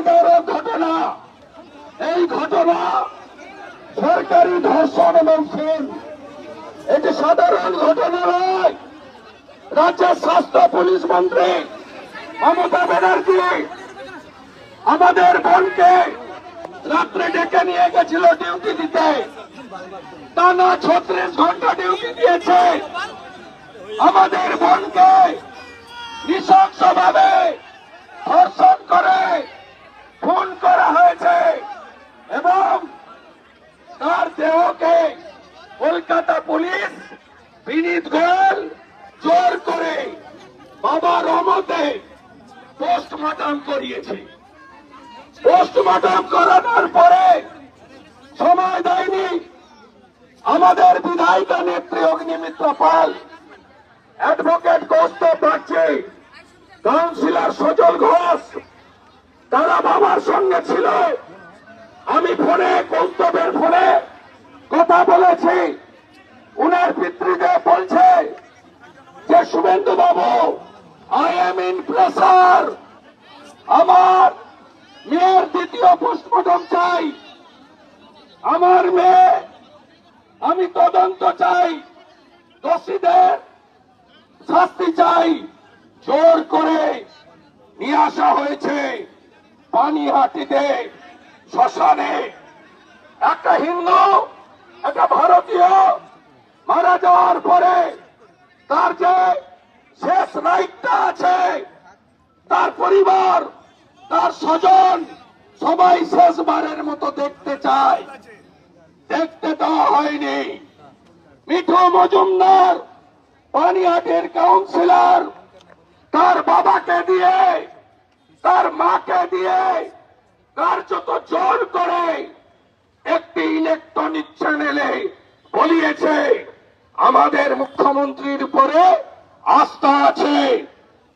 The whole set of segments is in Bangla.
বিদারক ঘটনা। এই ঘটনা সরকারি ধর্ষণ এবং এটি সাধারণ ঘটনা নয়। রাজ্যের স্বাস্থ্য, পুলিশ মন্ত্রী মমতা ব্যানার্জি আমাদের বোনকে রাত্রে ডেকে নিয়ে গেছিল ডিউটি দিতে। টানা ছত্রিশ ঘণ্টা ডিউটি দিয়েছে। আমাদের বোনকে নৃশংসভাবে ধর্ষণ করে খুন করা হয়েছে এবং তার দেহকে কলকাতা পুলিশ বিনীত গোয়েল জোর করে বাবা রমতে পোস্টমর্টম করিয়েছে। পোস্টমর্টম করানোর পরে সময় দেয়নি আমাদের বিধায়িকা নেত্রী অগ্নিমিত্র পাল। অ্যাডভোকেট কৌস্তব বাগচি কাউন্সিলর সজল ঘোষ তারা বাবার সঙ্গে ছিল। আমি ফোনে, কৌস্তবের ফোনে কথা বলেছি। উনার পিতৃদেব বলছে যে শুভেন্দু বাবু আই এম ইন প্রেসার আমার মেয়ের দ্বিতীয় পোস্টমর্টম চাই। আমার মেয়ে, আমি তদন্ত চাই। দোষীদের শাস্তি চাই। জোর করে নিয়ে আসা হয়েছে। পানিহাটিতে, শ্মশানে, একটা হিন্দু, একটা ভারতীয় মারা যাওয়ার পরে তার যে শেষ রাইটটা আছে, তার পরিবার, তার স্বজন সবাই শেষবারের মতো দেখতে চায়। দেখতে দেওয়া হয়নি। মিঠু মজুমদার, পানিহাটের কাউন্সিলর তার বাবাকে দিয়ে দিয়ে কার্যত জোর করে একটি ইলেকট্রনিক চ্যানেলে বলিয়েছে, আমাদের মুখ্যমন্ত্রীর উপরে আস্থা আছে।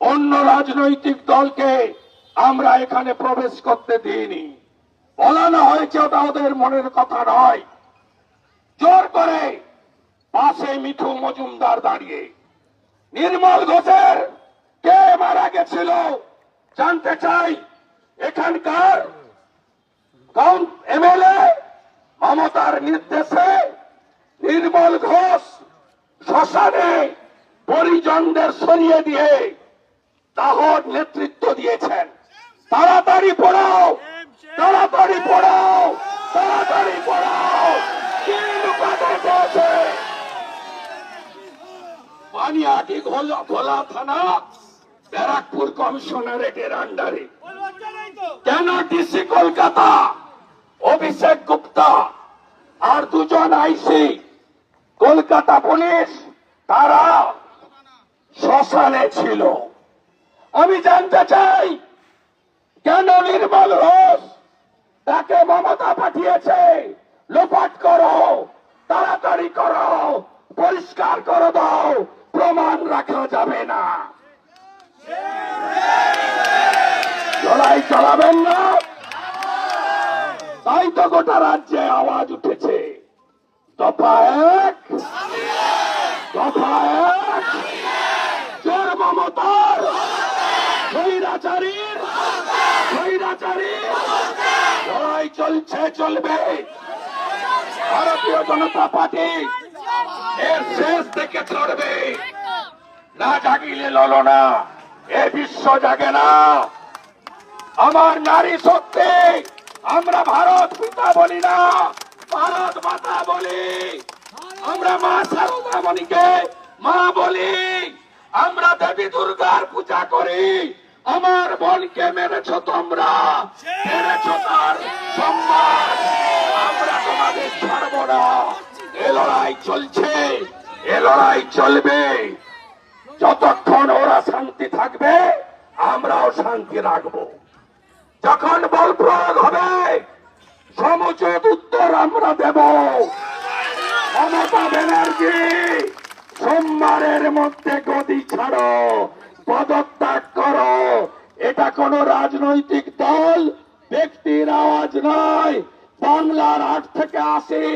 অন্য রাজনৈতিক দলকে আমরা এখানে প্রবেশ করতে দিইনি। বলানো হয়েছে, ওটা ওদের মনের কথা নয়। জোর করে পাশে মিঠু মজুমদার দাঁড়িয়ে। নির্মল ঘোষের কে মারা গেছিল জানতে চাই। এখানকার এমএলএ মমতার নির্দেশে নির্মল ঘোষ শ্মশানে পরিজনদের সরিয়ে দিয়ে দাহর নেতৃত্ব দিয়েছেন। তাড়াতাড়ি পড়াও তাড়াতাড়ি পড়াও তাড়াতাড়ি পড়াও। পেয়েছে ঘোলা ঘোলা থানা ব্যারাকপুর কমিশনারেটের আন্ডারে। কেন ডিসি কলকাতা? অভিষেক গুপ্তা আর দুজন আইসি। কলকাতা পুলিশ তারা শ্মশানে ছিল। আমি জানতে চাই কেন নির্মল ঘোষ তাকে মমতা পাঠিয়েছে? লোপাট করো তাড়াতাড়ি করো পরিষ্কার করো দাও প্রমাণ রাখা যাবে না লড়াই চালাবেন না। তাই তো গোটা রাজ্যে আওয়াজ উঠেছে। দফা এক দফা এক চোর মমতার লড়াই চলছে, চলবে। ভারতীয় জনতা পার্টি এর শেষ থেকে চড়বে না জাগিলে ললো না, এ বিশ্ব জাগে না। আমার নারী শক্তি, আমরা ভারত পিতা বলি না, ভারত মাতা বলি। আমরা মা সারদা মণিকে মা বলি। আমরা দেবী দুর্গার পূজা করি। আমার বোনকে মেরেছ তোমরা, মেরেছ তার সম্মান। আমরা তোমাদের ছাড়ব না। এ লড়াই চলছে, এ লড়াই চলবে। যতক্ষণ ওরা শান্তি থাকবে, আমরাও শান্তি রাখব। যখন বল প্রয়োগ হবে, সমুচিত উত্তর আমরা দেব। মমতা ব্যানার্জি, সোমবারের মধ্যে গদি ছাড়ো, পদত্যাগ করো। এটা কোন রাজনৈতিক দল, ব্যক্তির আওয়াজ নয়। বাংলার আট থেকে আসি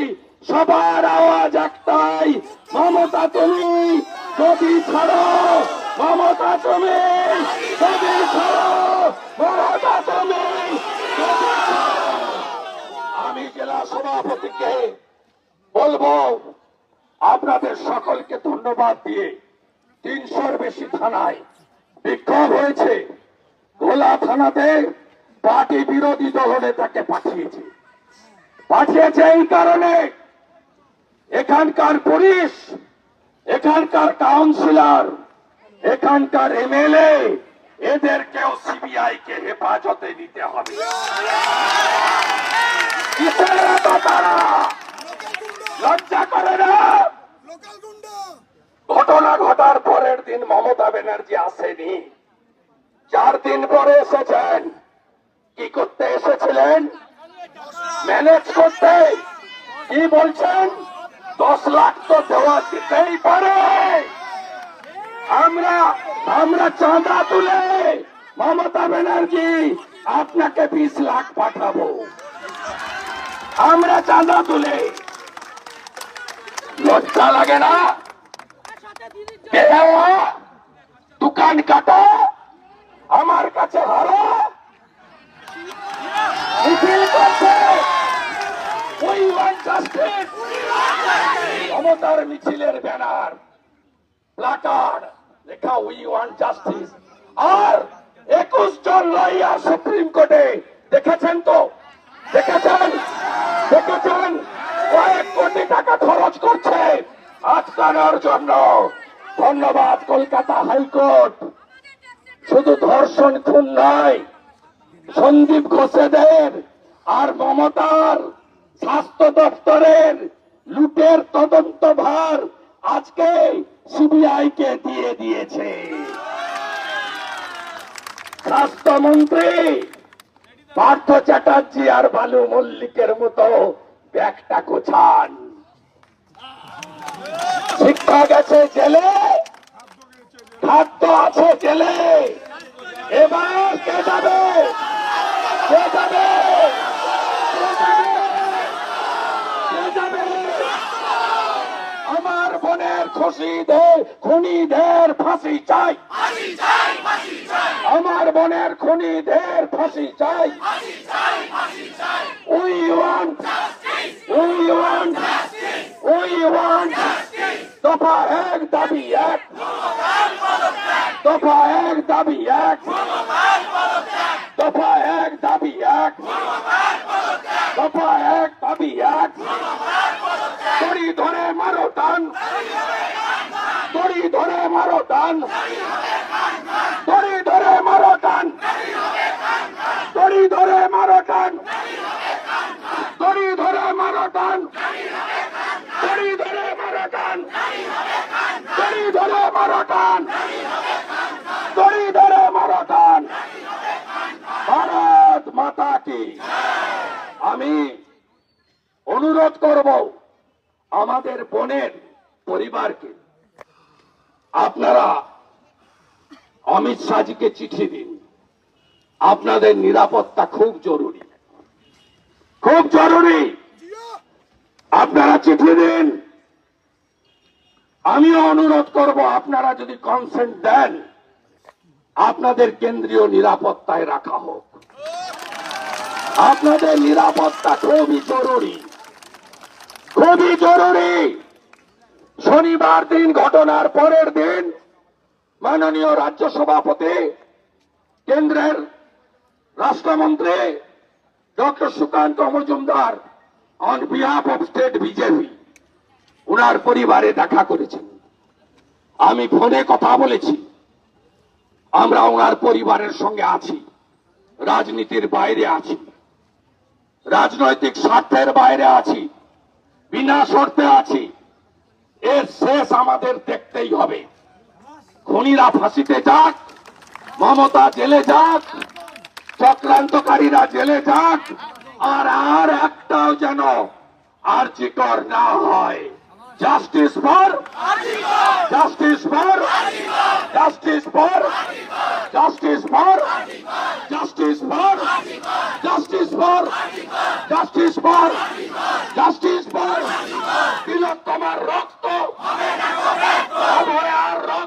সবার আওয়াজ একটাই। মমতা তুমি গদি ছাড়ো, মমতা তুমি গদি ছাড়ো। তুমি জেলা সভাপতিকে বলব, আপনাদের সকলকে ধন্যবাদ দিয়ে তিনশোর বেশি থানায় বিক্ষোভ হয়েছে। ভোলা থানাতে পার্টি বিরোধী দলনেতাকে পাঠিয়েছে। পাঠিয়েছে এই কারণে এখানকার পুলিশ, এখানকার কাউন্সিলর, এখানকার এমএলএ এদেরকেও সিবিআই কে হেফাজতে নিতে হবে। লজ্জা করে না? ঘটনা ঘটার পরের দিন মমতা ব্যানার্জি আসেনি। চার দিন পরে এসেছেন। কি করতে এসেছিলেন? ম্যানেজ করতে। কি বলছেন? দশ লাখ তো দেওয়া দিতেই পারে। আমরা চাঁদা তুলে মমতা ব্যানার্জি আপনাকে বিশ লাখ পাঠাবো। আমরা চাঁদা তুলে। লজ্জা লাগে না? দোকান কাটা? আমার কাছে হারা? মিছিল করছে? justice. মমতার মিছিলের ব্যানার প্লাকার্ড লেখা উই ওয়ান্ট জাস্টিস আর একুশ জন লয়ার সুপ্রিম কোর্টে, দেখেছেন তো? দেখেছেন? দেখেছেন? কয়েক কোটি টাকা খরচ করছে আটকানোর জন্য। ধন্যবাদ, কলকাতা হাইকোর্ট। শুধু ধর্ষণ, খুন নয়, সন্দীপ ঘোষেদের আর মমতার স্বাস্থ্য দপ্তরের লুটের তদন্ত ভার আজকে সিবিআই কে দিয়ে দিয়েছে? স্বাস্থ্যমন্ত্রী পার্থ চ্যাটার্জি আর বালু মল্লিকের মতো ব্যাগটা গোছান। শিক্ষা গেছে জেলে, খাদ্য আছে জেলে। এবার কে যাবে? কে যাবে কে যাবে? কে যাবে? আমার বোনের খুশিদের খুনিদের ফাঁসি চাই। আমার বোনের খুনিদের ফাঁসি চাই। We want we want we want দফা এক দাবি এক। দফা এক দাবি এক দফা এক দাবি এক দফা এক দাবি এক দড়ি ধরে মারো টান দড়ি ধরে মারো টান ধরে মারো টান দড়ি ধরে মারো টান দড়ি ধরে মারো টান দড়ি ধরে মারো টান দড়ি ধরে মারো টান দড়ি ধরে মারো টান ভারত মাতা কি? আমি অনুরোধ করব আমাদের বোনের পরিবারকে। আপনারা অমিত শাহজিকে চিঠি দিন। আপনাদের নিরাপত্তা খুব জরুরি। খুব জরুরি! আপনারা চিঠি দিন। আমিও অনুরোধ করব, আপনারা যদি কনসেন্ট দেন, আপনাদের কেন্দ্রীয় নিরাপত্তায় রাখা হোক। আপনাদের নিরাপত্তা খুবই জরুরি। খুবই জরুরি! শনিবার দিন, ঘটনার পরের দিন মাননীয় রাজ্য সভাপতি, কেন্দ্রের রাষ্ট্রমন্ত্রী, doctor Sukanta Majumdar on behalf of state BJP ওনার পরিবারে দেখা করেছেন। আমি ফোনে কথা বলেছি। আমরা ওনার পরিবারের সঙ্গে আছি। রাজনীতির বাইরে আছি। রাজনৈতিক স্বার্থের বাইরে আছি। বিনা শর্তে আছি। এর শেষ আমাদের দেখতেই হবে। খুনিরা ফাঁসিতে যাক মমতা জেলে যাক চক্রান্তকারীরা জেলে যাক আর আর একটাও যেন আর চিকর না হয় justice for justice for justice for justice for justice for justice for justice for justice for তিলোত্তমার রক্ত আর রক্ত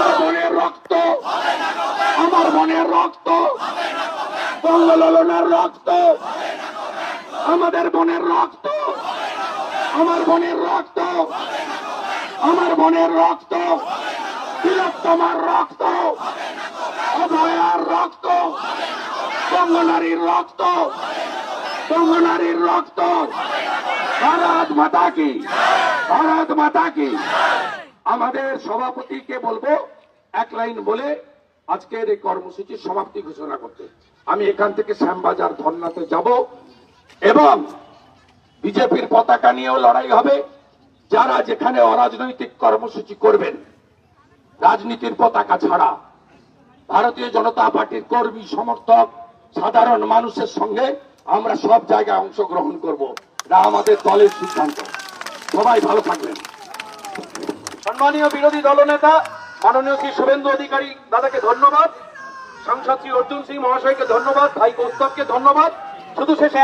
আমার বোনের রক্ত। আমার বোনের রক্ত। বঙ্গললনার রক্ত। আমাদের বোনের রক্ত। আমার বোনের রক্ত। আমার বোনের রক্ত। তিলোত্তমার রক্ত। অভয়ার রক্ত। বঙ্গনারীর রক্ত। বঙ্গনারীর রক্ত। ভারত মাতা কি? ভারত মাতা কি? আমাদের সভাপতিকে বলব, এক লাইন বলে আজকের এই কর্মসূচির সমাপ্তি ঘোষণা করতে। আমি এখান থেকে শ্যামবাজার ধর্নাতে যাব এবং বিজেপির পতাকা নিয়েও লড়াই হবে। যারা যেখানে অরাজনৈতিক কর্মসূচি করবেন, রাজনীতির পতাকা ছাড়া, ভারতীয় জনতা পার্টির কর্মী, সমর্থক, সাধারণ মানুষের সঙ্গে আমরা সব জায়গায় অংশগ্রহণ করব। এটা আমাদের দলের সিদ্ধান্ত। সবাই ভালো থাকবেন। সম্মানীয় বিরোধী দলনেতা, মাননীয় শ্রী শুভেন্দু অধিকারী দাদাকে ধন্যবাদ। সাংসদ শ্রী অর্জুন সিং মহাশয়কে ধন্যবাদ, ভাই কৌস্তবকে ধন্যবাদ। শুধু শেষে